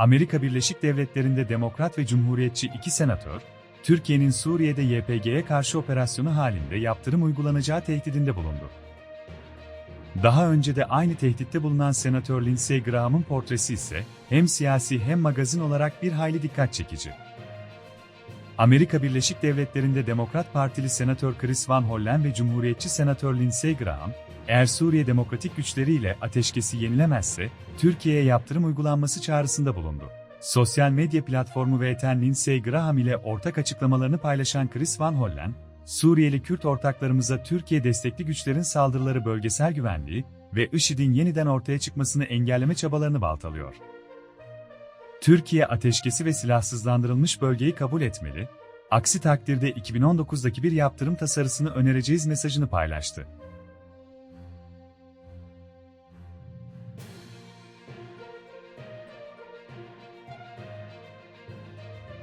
Amerika Birleşik Devletleri'nde Demokrat ve Cumhuriyetçi iki senatör, Türkiye'nin Suriye'de YPG'ye karşı operasyonu halinde yaptırım uygulanacağı tehdidinde bulundu. Daha önce de aynı tehditte bulunan Senatör Lindsey Graham'ın portresi ise hem siyasi hem magazin olarak bir hayli dikkat çekici. Amerika Birleşik Devletleri'nde Demokrat Partili Senatör Chris Van Hollen ve Cumhuriyetçi Senatör Lindsey Graham, eğer Suriye demokratik güçleriyle ateşkesi yenilemezse, Türkiye'ye yaptırım uygulanması çağrısında bulundu. Sosyal medya platformu VTN Lindsey Graham ile ortak açıklamalarını paylaşan Chris Van Hollen, Suriyeli Kürt ortaklarımıza Türkiye destekli güçlerin saldırıları bölgesel güvenliği ve IŞİD'in yeniden ortaya çıkmasını engelleme çabalarını baltalıyor. Türkiye ateşkesi ve silahsızlandırılmış bölgeyi kabul etmeli, aksi takdirde 2019'daki bir yaptırım tasarısını önereceğiz mesajını paylaştı.